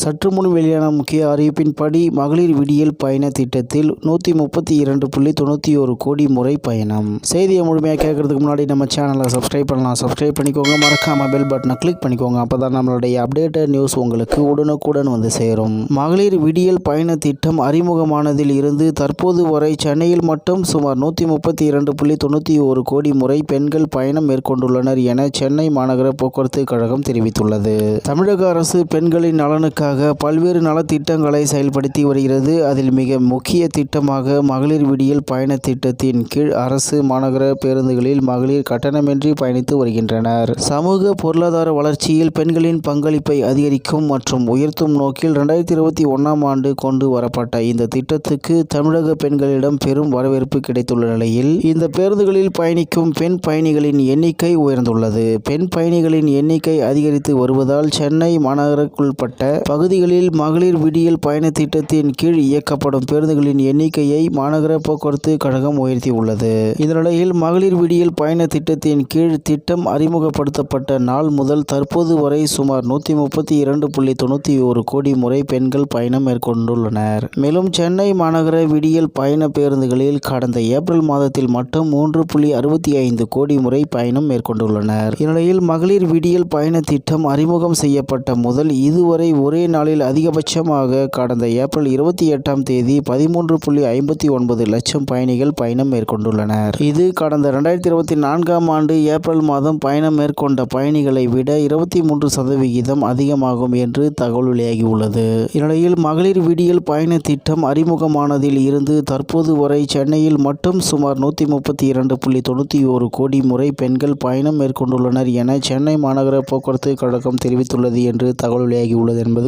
சற்று முன் வெளியான முக்கிய அறிவிப்பின்படி மகளிர் விடியல் பயண திட்டத்தில் நூற்றி முப்பத்தி இரண்டு புள்ளி தொண்ணூற்றி ஒரு கோடி முறை பயணம். செய்தியை முழுமையாக கேட்கறதுக்கு முன்னாடி நம்ம சேனலை சப்ஸ்கிரைப் பண்ணலாம். சப்ஸ்கிரைப் பண்ணிக்கோங்க. மறக்காம பெல் பட்டனை கிளிக் பண்ணிக்கோங்க. அப்போ தான் நம்மளுடைய அப்டேட்டட் நியூஸ் உங்களுக்கு உடனுக்குடன் வந்து சேரும். மகளிர் விடியல் பயண திட்டம் அறிமுகமானதில் இருந்து தற்போது வரை சென்னையில் மட்டும் சுமார் நூற்றி முப்பத்தி இரண்டு புள்ளி தொண்ணூற்றி ஒரு கோடி முறை பெண்கள் பயணம் மேற்கொண்டுள்ளனர் என சென்னை மாநகர போக்குவரத்து கழகம் தெரிவித்துள்ளது. தமிழக அரசு பெண்களின் நலனுக்காக பல்வேறு நலத்திட்டங்களை செயல்படுத்தி வருகிறது. அதில் மிக முக்கிய திட்டமாக மகளிர் விடியல் பயண திட்டத்தின் கீழ் அரசு மாநகர பேருந்துகளில் மகளிர் கட்டணமின்றி பயணித்து வருகின்றனர். சமூக பொருளாதார வளர்ச்சியில் பெண்களின் பங்களிப்பை அதிகரிக்கும் மற்றும் உயர்த்தும் நோக்கில் இரண்டாயிரத்தி இருபத்தி ஒன்றாம் ஆண்டு கொண்டு வரப்பட்ட இந்த திட்டத்துக்கு தமிழக பெண்களிடம் பெரும் வரவேற்பு கிடைத்துள்ள நிலையில் இந்த பேருந்துகளில் பயணிக்கும் பெண் பயணிகளின் எண்ணிக்கை உயர்ந்துள்ளது. பெண் பயணிகளின் எண்ணிக்கை அதிகரித்து வருவதால் சென்னை மாநகருக்குள்பட்ட பகுதிகளில் மகளிர் விடியல் பயண திட்டத்தின் கீழ் இயக்கப்படும் பேருந்துகளின் எண்ணிக்கையை மாநகர போக்குவரத்து கழகம் உயர்த்தியுள்ளது. இந்த நிலையில் மகளிர் விடியல் பயண திட்டத்தின் கீழ் திட்டம் அறிமுகப்படுத்தப்பட்ட நாள் முதல் தற்போது வரை சுமார் நூற்றி முப்பத்தி இரண்டு புள்ளி தொண்ணூற்றி ஒரு கோடி முறை பெண்கள் பயணம் மேற்கொண்டுள்ளனர். மேலும் சென்னை மாநகர விடியல் பயண பேருந்துகளில் கடந்த ஏப்ரல் மாதத்தில் மட்டும் மூன்று புள்ளி அறுபத்தி ஐந்து கோடி முறை பயணம் மேற்கொண்டுள்ளனர். இந்நிலையில் மகளிர் விடியல் பயண திட்டம் அறிமுகம் செய்யப்பட்ட முதல் இதுவரை ஒரே நாளில் அதிகபட்சமாக கடந்த ஏப்ரல் இருபத்தி எட்டாம் தேதி பதிமூன்று புள்ளி ஐம்பத்தி ஒன்பது லட்சம் பயணிகள் பயணம் மேற்கொண்டுள்ளனர். இது கடந்த இரண்டாயிரத்தி இருபத்தி நான்காம் ஆண்டு ஏப்ரல் மாதம் பயணம் மேற்கொண்ட பயணிகளை விட இருபத்தி மூன்று சதவிகிதம் அதிகமாகும் என்று தகவல் வெளியாகியுள்ளது. இந்நிலையில் மகளிர் விடியல் பயண திட்டம் அறிமுகமானதில் இருந்து தற்போது வரை சென்னையில் மட்டும் சுமார் நூற்றி முப்பத்தி இரண்டு புள்ளி தொண்ணூற்றி ஒரு கோடி முறை பெண்கள் பயணம் மேற்கொண்டுள்ளனர் என சென்னை மாநகர போக்குவரத்து கழகம் தெரிவித்துள்ளது என்று தகவல் வெளியாகியுள்ளது என்பது